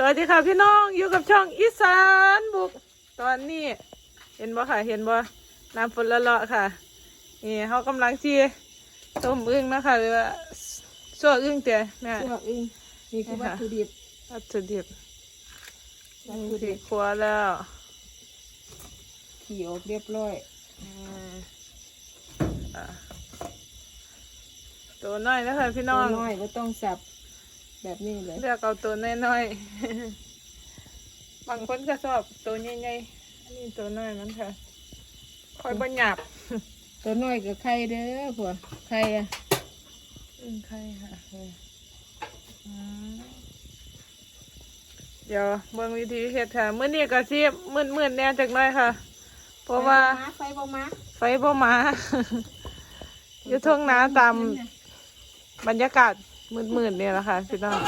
สวัสดีค่ะพี่น้องอยู่กับช่องอีสานบุก ตอนนี้ เห็นบ่ค่ะ เห็นบ่น้ำฝนละเลาะค่ะ นี่เขากำลังชีต้มอึ่งนะคะหรือว่าซั่วอึ่งเตี๋ยแม่พวกอึ้งนี่คือวัตถุดิบวัตถุดิบวัตนี่ถุสีดิบครัวแล้วขี่ออกเรียบร้อยอืมอะตัวน้อยนะคะพี่น้องน้อยก็ต้องสับ แบบนี้เลยเลือกเอาตัวน้อยๆ บางคนก็ชอบตัวใหญ่ๆอันนี้ตัวน้อยมันค่ะคอยบรหยับตัวน้อยกับไข่เด้อผัวไข่อะอึ้งไข่ค่ะเอออืมเดี๋ยวเบิ่งวิธีเฮ็ดค่ะมื้อนี้ก็สิมืดๆแน่จักหน่อยค่ะ เพราะว่าไฟบ่มาไฟบ่มาอยู่ทุ่งนาตามบรรยากาศ มืดๆเนี่ยแหละค่ะพี่น้อง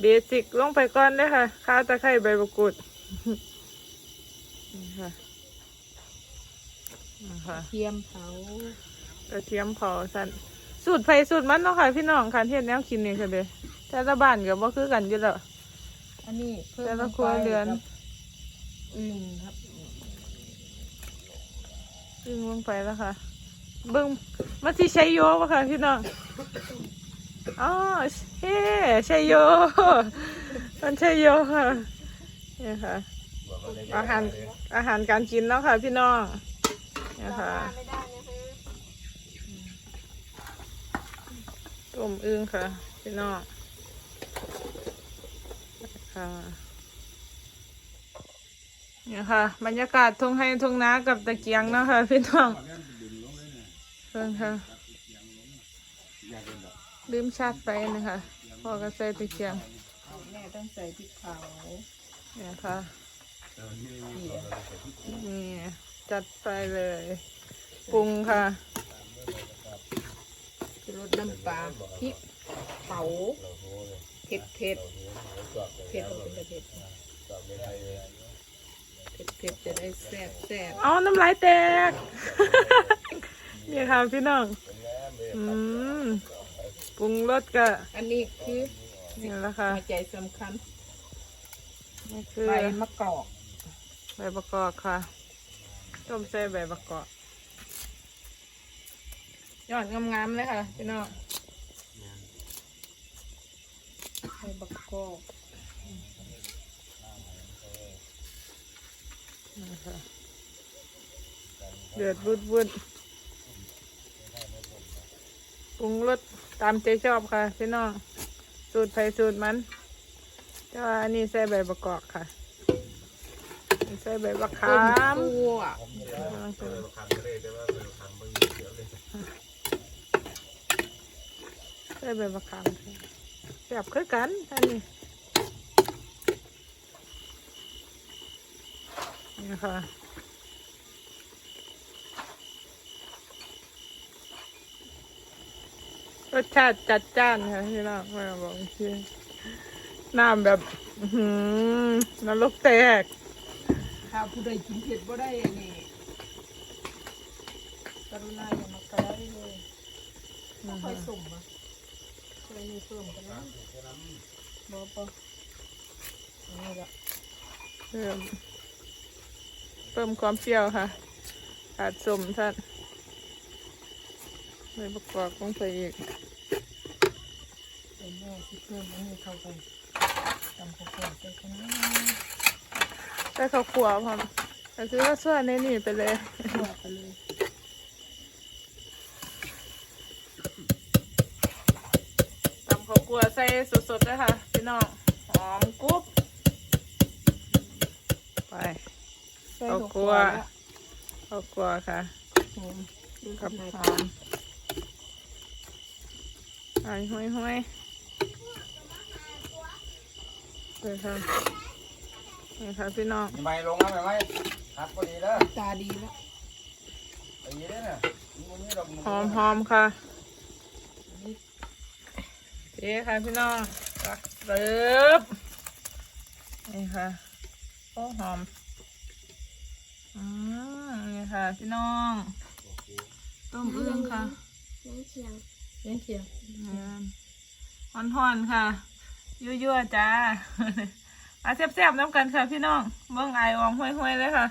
เบสิกลงไปก่อนเลยค่ะ ข้าวตะไคร้ใบมะกรูดนี่ค่ะนี่ค่ะเทียมเผากระเทียมเผาสั่นสูตรไฟสูตรมันเนาะค่ะพี่น้องคันเฮ็ดแนวกินนี่ค่ะเด้แต่ละบ้านก็บ่คือกันอยู่แล้วอันนี้เพิ่มแต่ละงครัวเรือนกับอึ้งครับดึงลงไปแล้วค่ะ เบิ่งมันสิใช้โยบ่ค่ะพี่น้องอ๋อเฮ้ใช้โยมันใช้โยค่ะนี่ค่ะ อาหารอาหารการกินเนาะค่ะพี่น้องนี่ค่ะไม่ได้นะคะต้มอึ่งค่ะ พี่น้องค่ะนี่ค่ะ บรรยากาศทุ่งให้ทุ่งนากับตะเกียงเนาะค่ะพี่น้อง เพิ่งค่ะลืมชาติไปนะคะพ่อก็ใส่ตะเกียงแม่ต้องใส่พริกเผาเนี่ยค่ะนี่จัดไปเลยปรุงค่ะรสน้ำปลาพริกเผาเผ็ดเผ็ดเผ็ดเป็นเผ็ด เผ็ดเผ็ดจะได้แซ่บแซ่บเอาน้ำลายแตก นี่ค่ะพี่น้อง อืมปรุงรสก็อันนี้คือนี่แหละค่ะหัวใจสำคัญนี่คือใบมะกอกใบประกอบค่ะ ต้มใส่ใบประกอบยอดงามๆเลยค่ะพี่น้องใบมะกอก นี่ค่ะ เดือดวุดวุดปรุงรสตามใจชอบค่ะพี่น้อง สูตรไฟสูตรมันแต่ว่าอันนี้ใส่ใบประกอบค่ะอันนี้ใส่ใบบักขามตัวใส่ใบบักขามค่ะแบบคือกันอันนี้ นี่ค่ะรสชาติจัดจ้านค่ะพี่น้องแม่บอกชื่อน้ำแบบอื้อหือนรกแตกถ้าผู้ใดกินเผ็ดบ่ได้นี่กรุณาอย่ามากระได้เลยไม่ค่อยสุ่มอะเคยมีเพิ่มกันนะบ่บ่อันนี่ละเพิ่ม เพิ่มความเปรี้ยวค่ะขาดสมท่านใบประกอบลงไปอีกเป็นแม่ที่เพิ่มอันนี้เข้าไปตำข้าวโพดไปกันนะได้ข้าวขัวพร้อมก็คือว่าส่วนในนี่ไปเลยทั่วไปเลยตำข้าวขัวใส่สดๆเลยค่ะ พี่น้อง หอมกรุ๊บไป ใส่เอาข้าวกลัคั่ววข้าวขัวค่ะหอมดูกับหน่อยหอมหอยห้อยห้อยเลยค่ะนี่ค่ะพี่น้องมีไม้ลงแล้วไหมหักพอดีแล้วตาดีแล้วไอ้ยี่เนี่ยมันมีดอกหอมหอมค่ะเอ๊ค่ะพี่น้องตักเสิร์ฟนี่ค่ะโอ้หอม อืมนี่ค่ะพี่น้อง ต้มอึ่งค่ะน้ำเชียงเนี่เขียวฮอนฮอนๆค่ะ ยั่วๆจ้าอาแซ่บๆน้ำกันค่ะพี่น้องเบิ่งไออองห้วยๆเลยค่ะ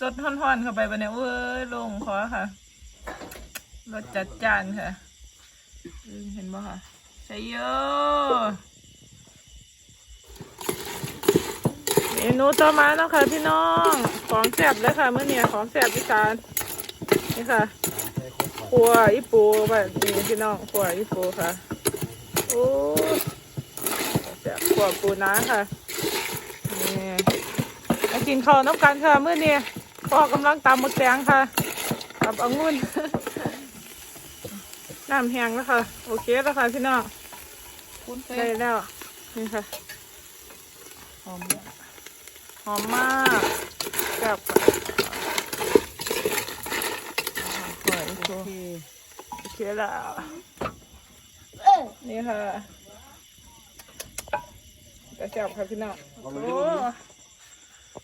สดฮอนๆเข้าไปบนนี้เอ้ยลงคอค่ะรสจัดจานค่ะอืมเห็นบ่ค่ะใช่เยอะ เมนูต่อมาแล้วค่ะพี่น้องของแซ่บเลยค่ะเมื่อเนี่ยของแซ่บอีสานนี่ค่ะครัวอีปูแบบนี้พี่น้องครัวอีปูค่ะโอ้แซ่บครัวปูน้าค่ะนี่มากินข้าวน้ำกันค่ะเมื่อนี้พ่อกำลังตำมะแตงค่ะกับองุ่นน้ำแห้งแล้วค่ะ โอเคแล้วค่ะพี่น้องคุ้นเคได้ยแล้วนี่ค่ะหอมเนี่ย หอมมากแซ่บค่ะครัวอีปูโอเคโอเคแล้วนี่ค่ะจะจับค่ะพี่น้องโอ้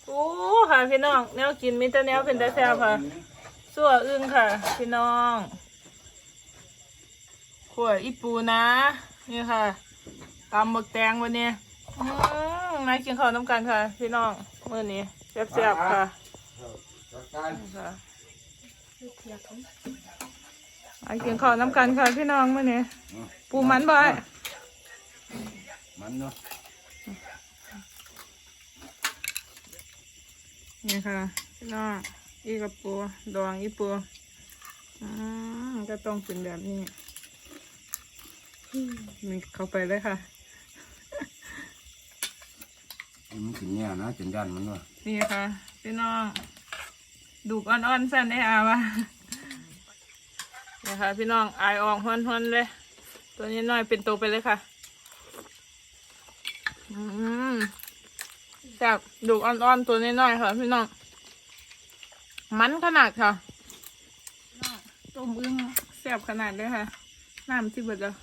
โอ้ค่ะพี่น้องแนวกินมิตรแนวเป็นแต่แซ่บค่ะสั่วอึ้งค่ะ พี่น้องขวดอีปูนะ นี่ค่ะตำหมึกแตงวันนี้อื มมากินข้าวน้ำกันค่ะ พี่น้องมื้อนี้แซ่บๆค่ะจัดการนี่ค่ะเขียวเขามากินข้าวน้ำกันค่ะพี่น้องมื้อนี้ปูมันบ่อยมันเนาะนี่ค่ะพี่น้องอีกับปูดองอีปูอืมก็ต้องเป็นแบบนี้มีเข้าไปเลยค่ะ มันถึงเนี่ยนะจนยันมันว่ะนี่ค่ะพี่น้องดูกอ่อนๆสั่นไอ้อาวะนี่ค่ะพี่น้องอายออกหวนๆเลย ตัวนี้น้อยเป็นตัวไปเลยค่ะ อืมแซ่บดูกอ่อนๆตัวนี้น้อยๆค่ะ พี่น้อง มันขนาดค่ะต้มอึ้งแซ่บขนาดเลยค่ะ น้ำที่เบิดแล้ว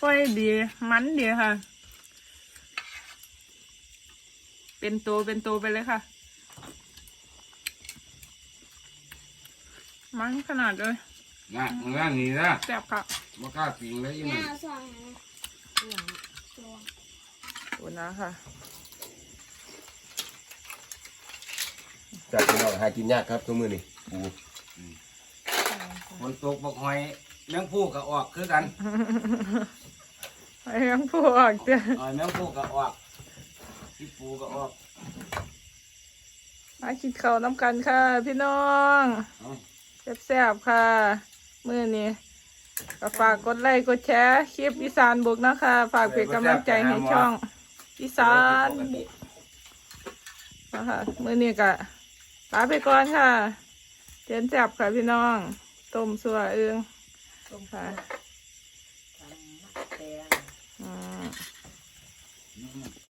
ค่อยดีมันดีค่ะ เป็นตัวเป็นตัวไปเลยค่ะ มันขนาดเลยง่ายง่ายนี่นะแซ่บค่ะบ่กล้าปิงเลยอีมันดูนะค่ะจากพี่น้องหากินยากครับทุกมือนี่ปูฝนตกบักหอยแมงผู้ก็ออกคือกัน ไอ้ยังพูออกเจ้หอยแมงผู้ก็ออกที่ปูก็ออกมาคิดเขาวน้ำกันค่ะ พี่น้องเอาแซ่บๆค่ะ มือนี้ก็ฝากกดไลค์กดแชร์คลิปอีสานบุกนะคะ ฝากเป็นกำลังใจให้ช่องอีสานบุกนะคะมือนี้ก็ลาไปก่อนค่ะเจนแซ่บค่ะพี่น้อง ต้มสัวเอืองต้มค่ะ Mm-hmm.